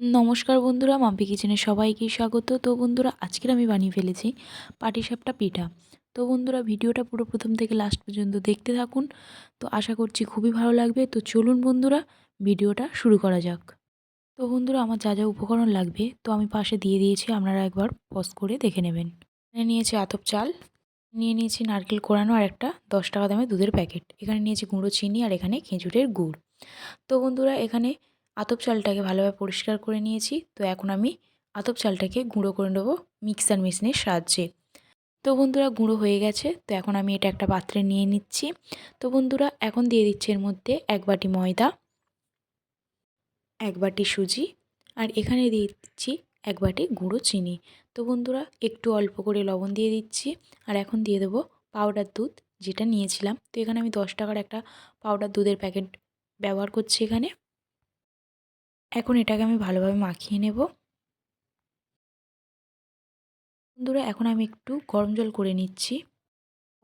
নমস্কার বন্ধুরা, মাম্পি কিচেনে সবাইকেই স্বাগত। তো বন্ধুরা, আজকের আমি বানিয়ে ফেলেছি পাটিসাপটা পিঠা। তো বন্ধুরা, ভিডিওটা পুরো প্রথম থেকে লাস্ট পর্যন্ত দেখতে থাকুন। তো আশা করছি খুবই ভালো লাগবে। তো চলুন বন্ধুরা, ভিডিওটা শুরু করা যাক। তো বন্ধুরা, আমার যা যা উপকরণ লাগবে, তো আমি পাশে দিয়ে দিয়েছি, আপনারা একবার পজ করে দেখে নেবেন। এখানে নিয়েছি আতপ চাল, নিয়ে নিয়েছি নারকেল কোড়ানো আর একটা দশ টাকা দামের দুধের প্যাকেট। এখানে নিয়েছি গুঁড়ো চিনি আর এখানে খেজুরের গুড়। তো বন্ধুরা, এখানে আতপ চালটাকে ভালোভাবে পরিষ্কার করে নিয়েছি। তো এখন আমি আতপ চালটাকে গুঁড়ো করে নেব মিক্সার মেশিনের সাহায্যে। তো বন্ধুরা, গুঁড়ো হয়ে গেছে। তো এখন আমি এটা একটা পাত্রে নিয়ে নিচ্ছি। তো বন্ধুরা, এখন দিয়ে দিচ্ছি এর মধ্যে এক বাটি ময়দা, এক বাটি সুজি আর এখানে দিয়ে দিচ্ছি এক বাটি গুঁড়ো চিনি। তো বন্ধুরা, একটু অল্প করে লবণ দিয়ে দিচ্ছি আর এখন দিয়ে দেবো পাউডার দুধ যেটা নিয়েছিলাম। তো এখানে আমি দশ টাকার একটা পাউডার দুধের প্যাকেট ব্যবহার করছি এখানে। এখন এটাকে আমি ভালোভাবে মাখিয়ে নেব। বন্ধুরা, এখন আমি একটু গরম জল করে নিচ্ছি।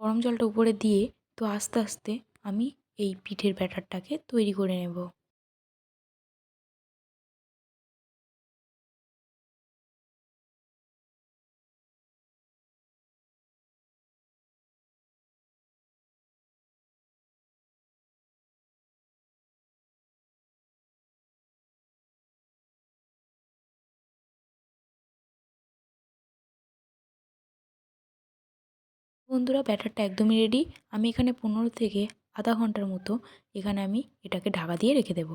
গরম জলটা উপরে দিয়ে তো আস্তে আস্তে আমি এই পিঠের ব্যাটারটাকে তৈরি করে নেব। বন্ধুরা, ব্যাটারটা একদমই রেডি আমি এখানে পনেরো থেকে আধা ঘণ্টার মতো এখানে আমি এটাকে ঢাকা দিয়ে রেখে দেব।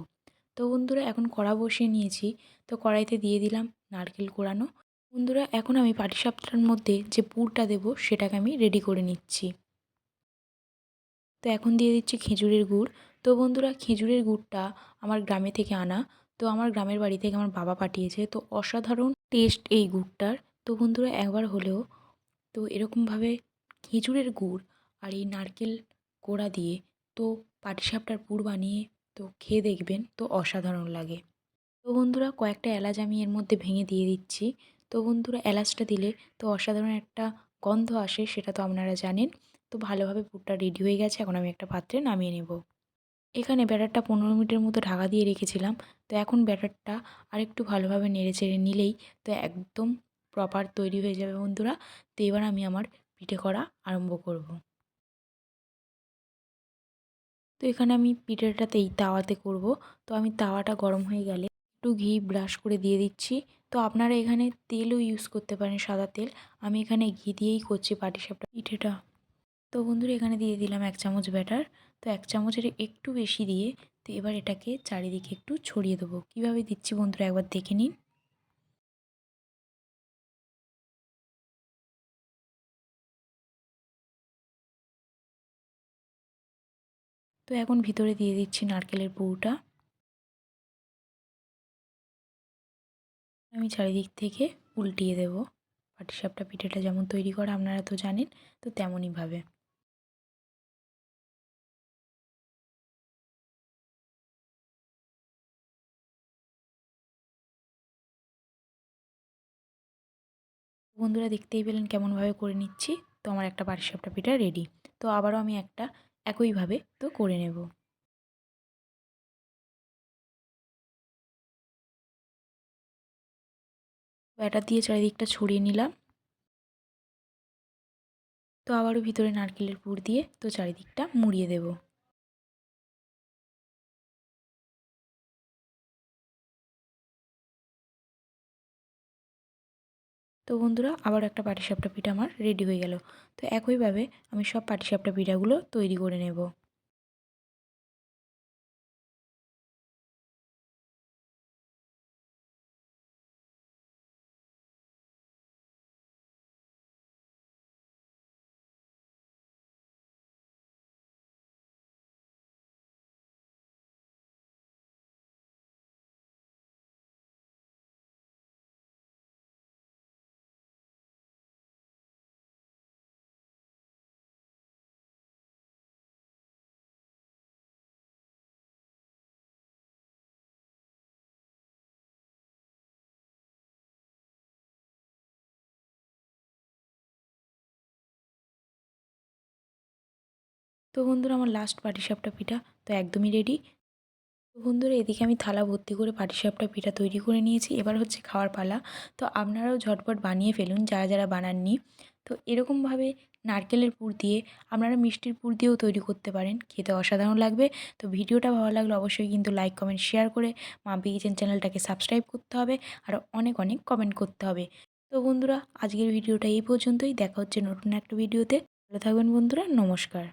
তো বন্ধুরা, এখন কড়া বসিয়ে নিয়েছি। তো কড়াইতে দিয়ে দিলাম নারকেল কোড়ানো বন্ধুরা, এখন আমি পাটিসাপটার মধ্যে যে পুরটা দেব, সেটাকে আমি রেডি করে নিচ্ছি। তো এখন দিয়ে দিচ্ছি খেজুরের গুড়। তো বন্ধুরা, খেজুরের গুড়টা আমার গ্রামে থেকে আনা। তো আমার গ্রামের বাড়ি থেকে আমার বাবা পাঠিয়েছে। তো অসাধারণ টেস্ট এই গুড়টার। তো বন্ধুরা, একবার হলেও তো এরকমভাবে খেজুরের গুড় আর এই নারকেল কোড়া দিয়ে তো পাটিসাপটার পুর বানিয়ে তো খেয়ে দেখবেন, তো অসাধারণ লাগে। তো বন্ধুরা, কয়েকটা এলাচ আমি এর মধ্যে ভেঙে দিয়ে দিচ্ছি। তো বন্ধুরা, এলাচটা দিলে তো অসাধারণ একটা গন্ধ আসে, সেটা তো আপনারা জানেন। তো ভালোভাবে পুরটা রেডি হয়ে গেছে, এখন আমি একটা পাত্রে নামিয়ে নেব। এখানে ব্যাটারটা পনেরো মিনিটের মতো ঢাকা দিয়ে রেখেছিলাম। তো এখন ব্যাটারটা আরেকটু ভালোভাবে নেড়ে চেড়ে নিলেই তো একদম প্রপার তৈরি হয়ে যাবে বন্ধুরা। তো এবার আমি আমার পিঠে করা আরম্ভ করব। তো এখানে আমি পিঠেটাতেই তাওয়াতে করব। তো আমি তাওয়াটা গরম হয়ে গেলে একটু ঘি ব্রাশ করে দিয়ে দিচ্ছি। তো আপনারা এখানে তেলও ইউজ করতে পারেন সাদা তেল। আমি এখানে ঘি দিয়েই করছি পাটিসাপটা পিঠেটা। তো বন্ধুরা, এখানে দিয়ে দিলাম এক চামচ ব্যাটার তো এক চামচের একটু বেশি দিয়ে তো এবার এটাকে চারিদিকে একটু ছড়িয়ে দেবো। কীভাবে দিচ্ছি বন্ধুরা, একবার দেখে নিন। তো এখন ভিতরে দিয়ে দিচ্ছি নারকেলের পুরোটা। আমি চারিদিক থেকে উল্টিয়ে দেব। পাটিসাপটা পিঠেটা যেমন তৈরি করে আপনারা তো জানেন, তো তেমনইভাবে বন্ধুরা দেখতেই পেলেন কেমনভাবে করে নিচ্ছি। তো আমার একটা পাটিসাপটা পিঠা রেডি। তো আবারও আমি একটা একইভাবে তো করে নেব। ব্যাটার দিয়ে চারিদিকটা ছড়িয়ে নিলাম। তো আবারও ভিতরে নারকেলের পুর দিয়ে তো চারিদিকটা মুড়িয়ে দেব। তো বন্ধুরা, আবার একটা পাটিসাপটা পিঠা আমার রেডি হয়ে গেল। তো একইভাবে আমি সব পাটিসাপটা পিঠাগুলো তৈরি করে নেব। তো বন্ধুরা, আমার লাস্ট পাটিসাপটা পিঠা তো একদমই রেডি তো বন্ধুরা, এদিকে আমি থালা ভর্তি করে পাটিসাপটা পিঠা তৈরি করে নিয়েছি। এবার হচ্ছে খাওয়ার পালা। তো আপনারাও ঝটপট বানিয়ে ফেলুন, যারা যারা বানাননি। তো এরকমভাবে নারকেলের পুর দিয়ে আপনারা মিষ্টির পুর দিয়েও তৈরি করতে পারেন। খেতে অসাধারণ লাগবে। তো ভিডিওটা ভালো লাগলে অবশ্যই কিন্তু লাইক কমেন্ট শেয়ার করে মাম্পি কিচেন চ্যানেলটাকে সাবস্ক্রাইব করতে হবে আর অনেক অনেক কমেন্ট করতে হবে। তো বন্ধুরা, আজকের ভিডিওটা এই পর্যন্তই। দেখা হচ্ছে নতুন একটা ভিডিওতে। ভালো থাকবেন বন্ধুরা, নমস্কার।